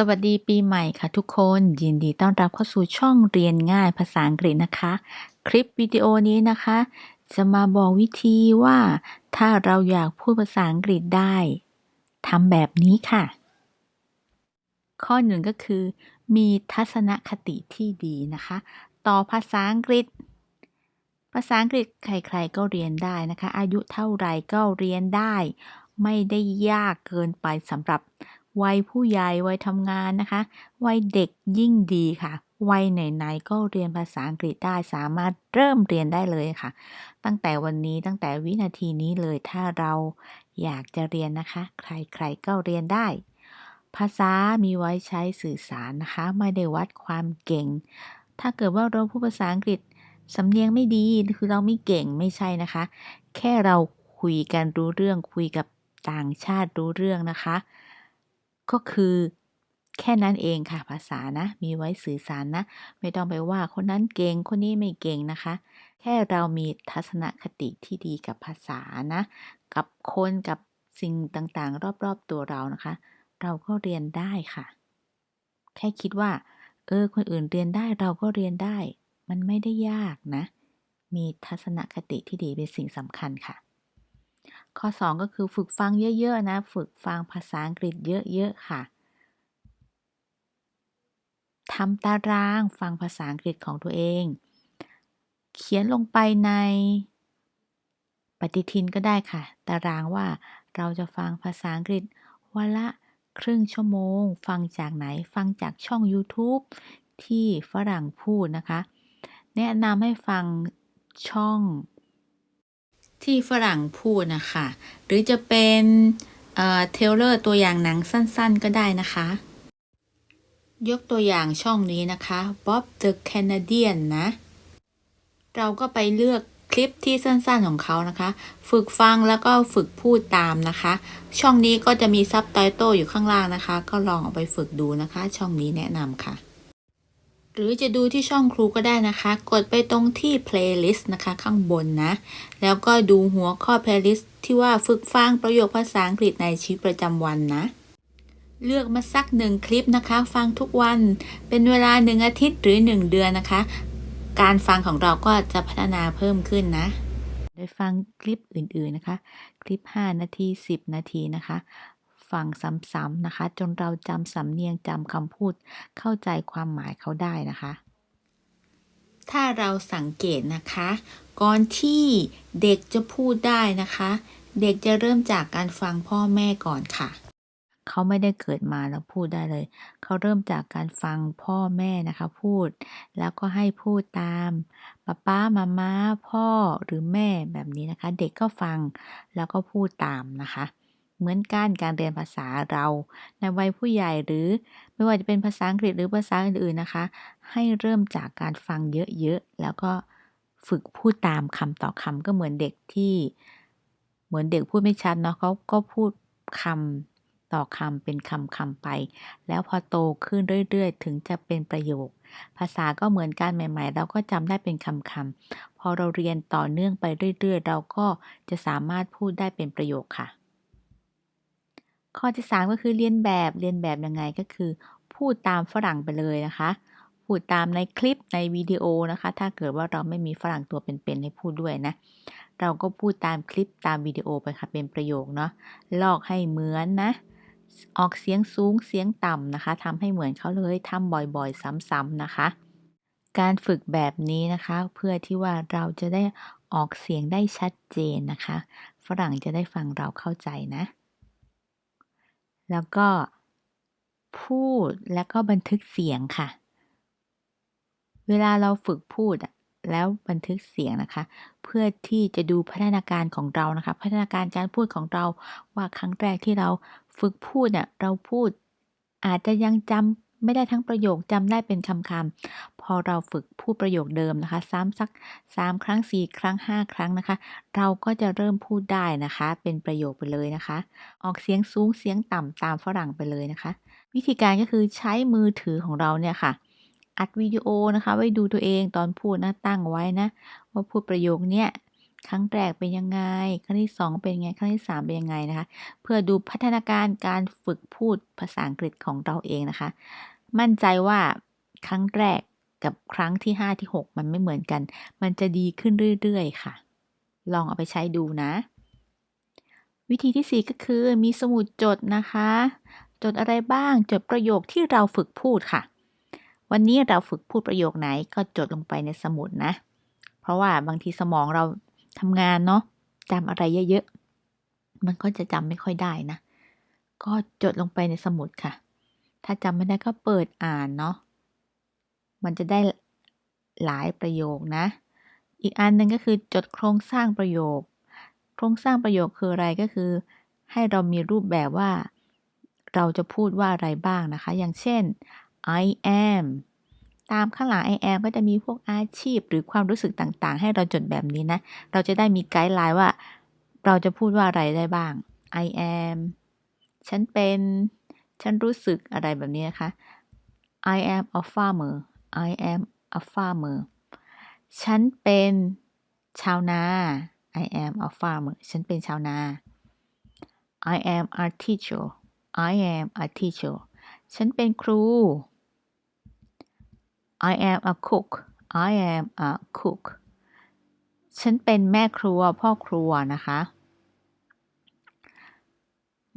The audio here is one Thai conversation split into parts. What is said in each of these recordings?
สวัสดีปีใหม่ค่ะทุกคนยินดีต้อนรับเข้าสู่ช่องเรียนง่ายภาษาอังกฤษนะคะ คลิปวิดีโอนี้นะคะ จะมาบอกวิธีว่าถ้าเราอยากพูดภาษาอังกฤษได้ทำแบบนี้ค่ะ ข้อหนึ่งก็คือ มีทัศนคติที่ดีนะคะ ต่อภาษาอังกฤษ ภาษาอังกฤษใครๆก็เรียนได้นะคะ อายุเท่าไหร่ก็เรียนได้ ไม่ได้ยากเกินไปสำหรับ วัยผู้ใหญ่วัยทำงานนะคะ วัยเด็กยิ่งดีค่ะ วัยไหนๆก็เรียนภาษาอังกฤษได้สามารถเริ่มเรียนได้เลยค่ะ ตั้งแต่วันนี้ตั้งแต่วินาทีนี้เลยถ้าเราอยากจะเรียนนะคะ ใครๆก็เรียนได้ ภาษามีไว้ใช้สื่อสารนะคะ ไม่ได้วัดความเก่ง ถ้าเกิดว่าเราพูดภาษาอังกฤษสำเนียงไม่ดีคือเราไม่เก่งไม่ใช่นะคะ แค่เราคุยกันรู้เรื่องคุยกับต่างชาติรู้เรื่องนะคะ ก็คือ แค่นั้นเองค่ะภาษานะ มีไว้สื่อสารนะ ไม่ต้องไปว่าคนนั้นเก่งคนนี้ไม่เก่งนะคะ แค่เรามีทัศนคติที่ดีกับภาษานะ กับคนกับสิ่งต่างๆ รอบๆตัวเรานะคะ เราก็เรียนได้ค่ะ แค่คิดว่า เออ คนอื่นเรียนได้เราก็เรียนได้ มันไม่ได้ยากนะ มีทัศนคติที่ดีเป็นสิ่งสำคัญค่ะ ข้อ 2 ก็คือฝึกฟังเยอะๆนะ ฝึกฟังภาษาอังกฤษเยอะๆค่ะทำตารางฟังภาษาอังกฤษของตัวเอง เขียนลงไปในปฏิทินก็ได้ค่ะ ตารางว่าเราจะฟังภาษาอังกฤษวันละครึ่งชั่วโมง ฟังจากไหนฟังจากช่อง YouTube ที่ฝรั่งพูดนะคะ แนะนำให้ฟังช่อง ที่ฝรั่งพูดนะคะ หรือจะเป็นเอ่อเทเลอร์ตัวอย่างหนังสั้นๆก็ได้นะคะ ยกตัวอย่างช่องนี้นะคะ Bob the Canadian นะ เราก็ไปเลือกคลิปที่สั้นๆของเขานะคะ ฝึกฟังแล้วก็ฝึกพูดตามนะคะ ช่องนี้ก็จะมีซับไตเติลอยู่ข้างล่างนะคะ ก็ลองเอาไปฝึกดูนะคะ ช่องนี้แนะนำค่ะ หรือจะดูที่ช่องครูก็ได้นะคะ กดไปตรงที่ playlist นะคะข้างบนนะ แล้วก็ดูหัวข้อ playlist ที่ว่าฝึกฟังประโยคภาษาอังกฤษในชีวิตประจำวันนะ เลือกมาสักหนึ่งคลิปนะคะ ฟังทุกวัน เป็นเวลาหนึ่งอาทิตย์หรือ1เดือนนะคะ การฟังของเราก็จะพัฒนาเพิ่มขึ้นนะโดยฟังคลิปอื่นๆนะคะ คลิป 5 นาที 10 นาทีนะคะ ฟังซ้ำๆนะคะ จนเราจำสำเนียงจำคำพูด เข้าใจความหมายเขาได้นะคะ ถ้าเราสังเกตนะคะ ก่อนที่เด็กจะพูดได้นะคะ เด็กจะเริ่มจากการฟังพ่อแม่ก่อนค่ะเขาไม่ได้เกิดมาแล้วพูดได้เลย เขาเริ่มจากการฟังพ่อแม่นะคะพูด แล้วก็ให้พูดตามป้าป้ามาม่าพ่อหรือแม่แบบนี้นะคะ เด็กก็ฟังแล้วก็พูดตามนะคะ เหมือนกันการเรียนภาษาเราในวัยผู้ใหญ่หรือไม่ว่าจะเป็นภาษาอังกฤษหรือภาษาอื่นๆนะคะ ให้เริ่มจากการฟังเยอะๆแล้วก็ฝึกพูดตามคำต่อคำก็เหมือนเด็กที่ เหมือนเด็กพูดไม่ชัดเนาะเขาก็พูดคำต่อคำเป็นคำคำไป แล้วพอโตขึ้นเรื่อยๆ ถึงจะเป็นประโยค ภาษาก็เหมือนกันใหม่ๆ เราก็จำได้เป็นคำคำๆพอเราเรียนต่อเนื่องไปเรื่อยๆ เราก็จะสามารถพูดได้เป็นประโยคค่ะ ข้อที่ 3 ก็คือเรียนแบบเรียนแบบยังไงก็คือ พูดตามฝรั่งไปเลยนะคะ พูดตามในคลิปในวิดีโอนะคะ ถ้าเกิดว่าเราไม่มีฝรั่งตัวเป็นๆให้พูดด้วยนะ เราก็พูดตามคลิปตามวิดีโอไปค่ะเป็นประโยคเนาะลอกให้เหมือนนะออกเสียงสูงเสียงต่ำนะคะทำให้เหมือนเขาเลยทำบ่อยๆ ซ้ำๆนะคะ การฝึกแบบนี้นะคะ เพื่อที่ว่าเราจะได้ออกเสียงได้ชัดเจนนะคะ ฝรั่งจะได้ฟังเราเข้าใจนะ แล้วก็พูดแล้วก็บันทึกเสียงค่ะ เวลาเราฝึกพูดอะแล้วบันทึกเสียงนะคะ เพื่อที่จะดูพัฒนาการของเรานะคะ พัฒนาการการพูดของเราว่าครั้งแรกที่เราฝึกพูดเนี่ยเราพูดอาจจะยังจำไม่ได้ทั้งประโยคจำได้เป็นคำๆ พอเราฝึกพูดประโยคเดิมนะคะซ้ำสัก 3 ครั้ง 4 ครั้ง 5 ครั้งนะคะ เราก็จะเริ่มพูดได้นะคะ เป็นประโยคไปเลยนะคะ ออกเสียงสูงเสียงต่ำตามฝรั่งไปเลยนะคะ วิธีการก็คือใช้มือถือของเราเนี่ยค่ะอัดวิดีโอนะคะ ไว้ดูตัวเองตอนพูดนะตั้งไว้นะว่าพูดประโยคเนี้ยครั้งแรกเป็นยังไง ครั้งที่สองเป็นยังไง ครั้งที่สามเป็นยังไงนะคะ เพื่อดูพัฒนาการการฝึกพูดภาษาอังกฤษของเราเองนะคะ มั่นใจว่าครั้งแรก กับครั้งที่ 5 ที่ 6 มันไม่เหมือนกัน มันจะดีขึ้นเรื่อยๆ ค่ะ ลองเอาไปใช้ดูนะ วิธีที่ 4 ก็คือมีสมุดจดนะคะ จดอะไรบ้าง จดประโยคที่เราฝึกพูดค่ะ วันนี้เราฝึกพูดประโยคไหนก็จดลงไปในสมุดนะ เพราะว่าบางทีสมองเราทำงานเนาะจำอะไรเยอะๆ มันก็จะจำไม่ค่อยได้นะ ก็จดลงไปในสมุดค่ะ ถ้าจำไม่ได้ก็เปิดอ่านเนาะ มันจะได้หลายประโยคนะ อีกอันหนึ่งก็คือจดโครงสร้างประโยค โครงสร้างประโยคคืออะไรก็คือ ให้เรามีรูปแบบว่า เราจะพูดว่าอะไรบ้างนะคะ อย่างเช่น I am ตามข้างหลัง I am ก็จะมีพวกอาชีพหรือความรู้สึกต่างๆ ให้เราจดแบบนี้นะ เราจะได้มีไกด์ไลน์ว่า เราจะพูดว่าอะไรได้บ้าง I am ฉันเป็น ฉันรู้สึกอะไรแบบนี้นะคะ I am a farmer I am a farmer ฉันเป็นชาวนา I am a farmer ฉันเป็นชาวนา I am a teacher I am a teacher ฉันเป็นครู I am a cook I am a cook ฉันเป็นแม่ครัวพ่อครัวนะคะ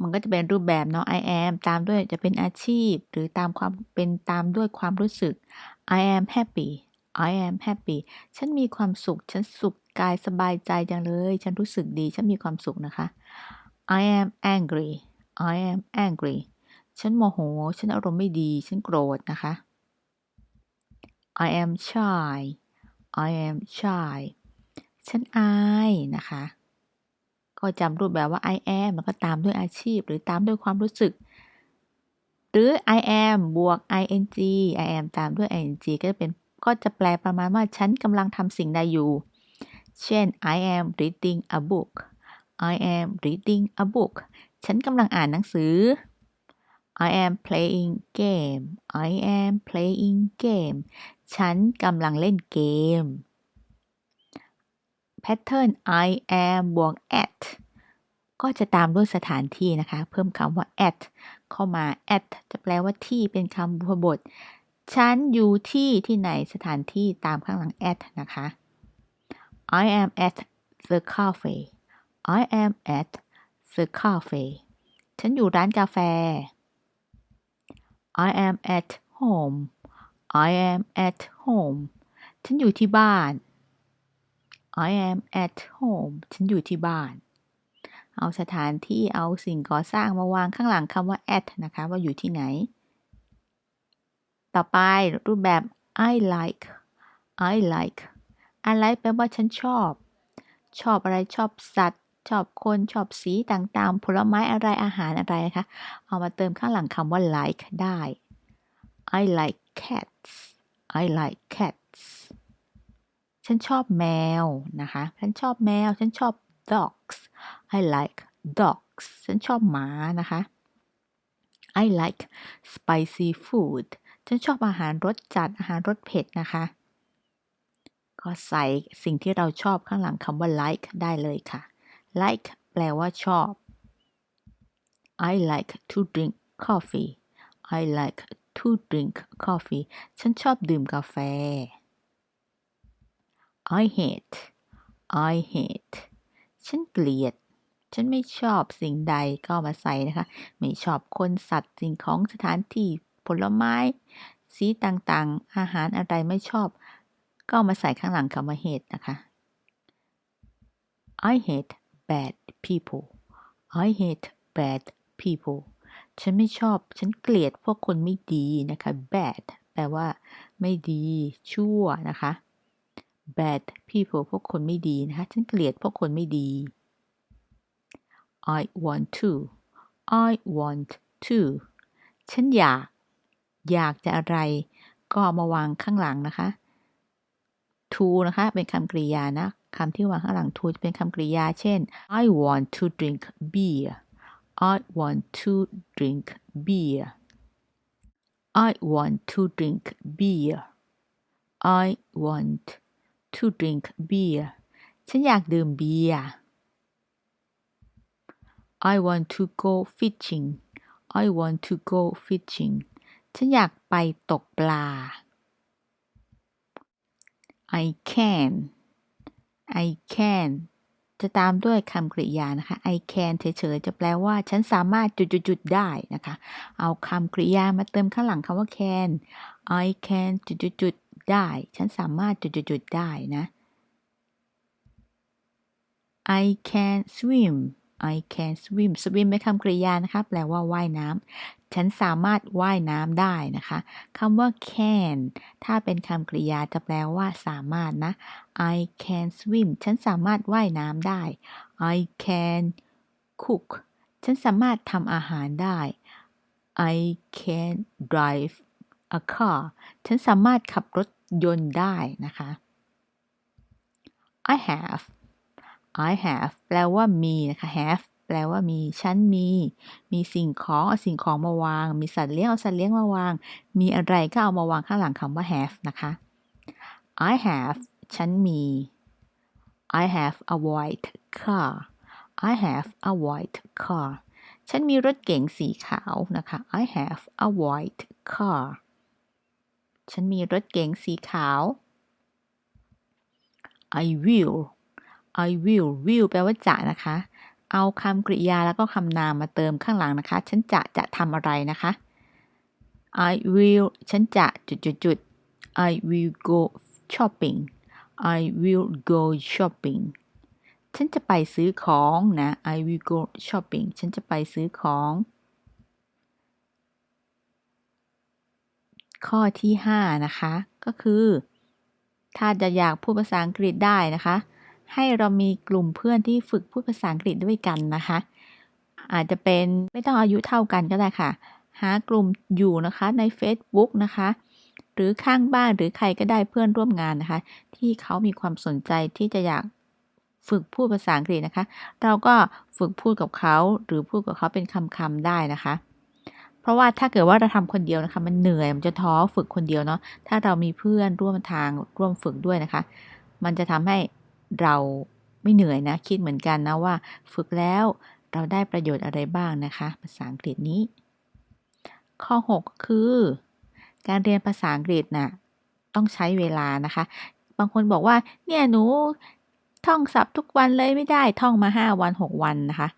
มันก็จะเป็นรูปแบบเนาะ I am ตามด้วยจะเป็นอาชีพ หรือตามความเป็นตามด้วยความรู้สึก I am happy I am happy ฉันมีความสุข ฉันสุขกายสบายใจจังเลย ฉันรู้สึกดี ฉันมีความสุขนะคะ I am angry I am angry ฉันโมโห ฉันอารมณ์ไม่ดี ฉันโกรธนะคะ I am shy I am shy ฉันอายนะคะ ก็จำรูปแบบว่า I am แล้วก็ตามด้วยอาชีพ หรือตามด้วยความรู้สึก หรือ I am บวก ing I am ตามด้วย ing ก็จะเป็นก็จะแปลประมาณว่าฉันกำลังทำสิ่งใดอยู่ เช่น I am reading a book I am reading a book ฉันกำลังอ่านหนังสือ I am playing game I am playing game ฉันกำลังเล่นเกม pattern I am บวก at ก็จะตามด้วยสถานที่นะคะ เพิ่มคำว่า at เข้ามา at จะแปลว่าที่เป็นคำบุพบท ฉันอยู่ที่ที่ไหนสถานที่ตามข้างหลัง at นะคะ I am at the cafe I am at the cafe ฉันอยู่ร้านกาแฟ I am at home I am at home ฉันอยู่ที่บ้าน I am at home ฉันอยู่ที่บ้าน เอาสถานที่เอาสิ่งก่อสร้างมาวางข้างหลังคำว่า at นะคะ ว่าอยู่ที่ไหน ต่อไปรูปแบบ I like I like I like แปลว่าฉันชอบ ชอบอะไรชอบสัตว์ ชอบคน ชอบสีต่างๆ ผลไม้อะไรอาหารอะไรนะคะ เอามาเติมข้างหลังคำว่า like ได้ I like cats I like cats ฉันชอบแมวนะคะ ฉันชอบแมว ฉันชอบ dogs I like dogs ฉันชอบหมานะคะ I like spicy food ฉันชอบอาหารรสจัดอาหารรสเผ็ดนะคะ ก็ใส่สิ่งที่เราชอบข้างหลังคำว่า like ได้เลยค่ะ like แปลว่าชอบ I like to drink coffee I like to drink coffee ฉันชอบดื่มกาแฟ I hate I hate ฉันเกลียด ฉันไม่ชอบสิ่งใดก็มาใส่นะคะ ไม่ชอบคนสัตว์สิ่งของสถานที่ผลไม้ สีต่างๆ อาหารอะไรไม่ชอบ ก็มาใส่ข้างหลังคำว่า hate นะคะ I hate bad people I hate bad people ฉันไม่ชอบ ฉันเกลียดพวกคนไม่ดีนะคะ bad แปลว่า ไม่ดี ชั่วนะคะ bad people พวกคนไม่ดีนะคะ ฉันเกลียดพวกคนไม่ดี I want to I want to ฉันอยาก อยากจะอะไร ก็มาวางข้างหลังนะคะ to นะคะ เป็นคำกริยานะคำที่วางข้างหลัง to จะเป็นคำกริยา เช่น I want to drink beer I want to drink beer I want to drink beer I want to drink beer ฉันอยากดื่มเบียร์ I want to go fishing I want to go fishing ฉันอยากไปตกปลา I can I can จะตามด้วยคำกริยานะคะ I can เฉยๆ จะแปลว่า ฉันสามารถจุดๆ ๆ ได้นะคะ เอาคำกริยามาเติมข้างหลังคำว่า can I can จุดๆๆ ได้ ฉันสามารถจุดๆๆได้นะ I can swim I can swim swim เป็นคำกริยานะคะแปลว่าว่ายน้ำฉันสามารถว่ายน้ำได้นะคะคำว่า can ถ้าเป็นคำกริยาจะแปลว่าสามารถนะ I can swim ฉันสามารถว่ายน้ำได้ I can cook ฉันสามารถทำอาหารได้ I can drive a car ฉันสามารถขับรถ ยนต์ได้นะคะ I have I have แปลว่ามีนะคะ have แปลว่ามี ฉันมี มีสิ่งของเอาสิ่งของมาวาง มีสัตว์เลี้ยงเอาสัตว์เลี้ยงมาวาง มีอะไรก็เอามาวางข้างหลังคำว่า have นะคะ I have ฉันมี I have a white car I have a white car ฉันมีรถเก๋งสีขาวนะคะ I have a white car ฉันมีรถเก๋งสีขาว I will I will will แปลว่าจะนะคะ เอาคำกริยาแล้วก็คำนามมาเติมข้างหลังนะคะ ฉันจะจะทำอะไรนะคะ I will ฉันจะจุดจุดจุด I will go shopping I will go shopping ฉันจะไปซื้อของนะ I will go shopping ฉันจะไปซื้อของ ข้อที่ 5 นะคะ ก็คือ ถ้าจะอยากพูดภาษาอังกฤษได้นะคะ ให้เรามีกลุ่มเพื่อนที่ฝึกพูดภาษาอังกฤษด้วยกันนะคะ อาจจะเป็นไม่ต้องอายุเท่ากันก็ได้ค่ะ หากลุ่มอยู่นะคะใน Facebook นะคะ หรือข้างบ้านหรือใครก็ได้เพื่อนร่วมงานนะคะ ที่เขามีความสนใจที่จะอยากฝึกพูดภาษาอังกฤษนะคะ เราก็ฝึกพูดกับเขาหรือพูดกับเขาเป็นคำๆได้นะคะ เพราะว่าถ้าเกิดว่าเราทำคนเดียวนะคะ มันเหนื่อยมันจะท้อฝึกคนเดียวเนาะถ้าเรามีเพื่อนร่วมทางร่วมฝึกด้วยนะคะ มันจะทำให้เราไม่เหนื่อยนะ คิดเหมือนกันนะว่า ฝึกแล้วเราได้ประโยชน์อะไรบ้างนะคะ ภาษาอังกฤษนี้ ข้อ 6 คือ การเรียนภาษาอังกฤษน่ะต้องใช้เวลานะคะ บางคนบอกว่า เนี่ยหนูท่องศัพท์ทุกวันเลยไม่ได้ท่องมา 5 วัน 6 วันนะคะ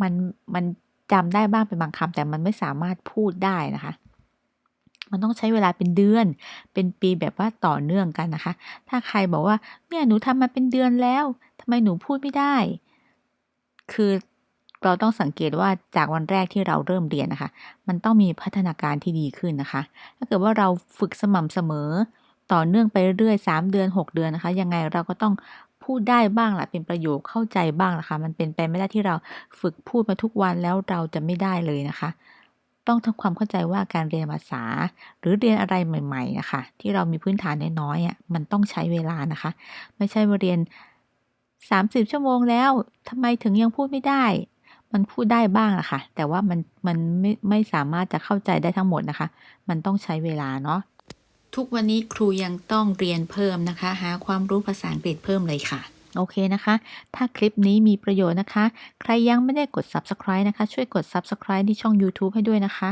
มันมัน จำได้บ้างเป็นบางคำแต่มันไม่สามารถพูดได้นะคะ มันต้องใช้เวลาเป็นเดือน เป็นปีแบบว่าต่อเนื่องกันนะคะ ถ้าใครบอกว่าเนี่ยหนูทำมาเป็นเดือนแล้วทำไมหนูพูดไม่ได้ คือเราต้องสังเกตว่าจากวันแรกที่เราเริ่มเรียนนะคะ มันต้องมีพัฒนาการที่ดีขึ้นนะคะ ถ้าเกิดว่าเราฝึกสม่ำเสมอ ต่อเนื่องไปเรื่อยๆ3เดือน 6 เดือนนะคะ ยังไงเราก็ต้อง พูดได้บ้างละเป็นประโยคเข้าใจบ้างนะคะ มันเป็นไปไม่ได้ที่เราฝึกพูดมาทุกวันแล้วเราจะไม่ได้เลยนะคะ ต้องทำความเข้าใจว่าการเรียนภาษา หรือเรียนอะไรใหม่ๆนะคะที่เรามีพื้นฐานน้อยๆอะมันต้องใช้เวลานะคะ ไม่ใช่ว่าเรียน 30 ชั่วโมงแล้วทำไมถึงยังพูดไม่ได้มันพูดได้บ้างนะคะแต่ว่ามันมันไม่ไม่สามารถจะเข้าใจได้ทั้งหมดนะคะ มันต้องใช้เวลาเนาะ ทุกวันนี้ครูยังต้องเรียนเพิ่มนะคะ หาความรู้ภาษาอังกฤษเพิ่มเลยค่ะ โอเคนะคะ ถ้าคลิปนี้มีประโยชน์นะคะ ใครยังไม่ได้กด subscribe นะคะ ช่วยกด subscribe ที่ช่อง YouTube ให้ด้วยนะคะ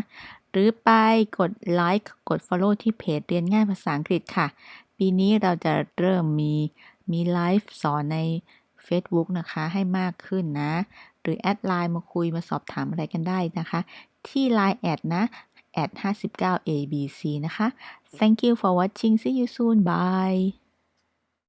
หรือไปกดไลค์กด follow ที่เพจเรียนง่ายภาษาอังกฤษค่ะ ปีนี้เราจะเริ่มมีมีไลฟ์สอนใน Facebook นะคะให้มากขึ้นนะ หรือแอดไลน์มาคุยมาสอบถามอะไรกันได้นะคะ ที่ Line แอดนะแอด59 abc นะคะ thank you for watching. See you soon. Bye